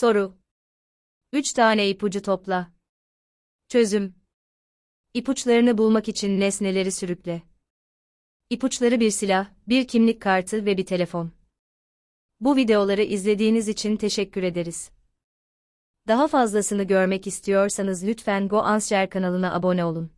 Soru 3 tane ipucu topla. Çözüm İpuçlarını bulmak için nesneleri sürükle. İpuçları bir silah, bir kimlik kartı ve bir telefon. Bu videoları izlediğiniz için teşekkür ederiz. Daha fazlasını görmek istiyorsanız lütfen Go Answer kanalına abone olun.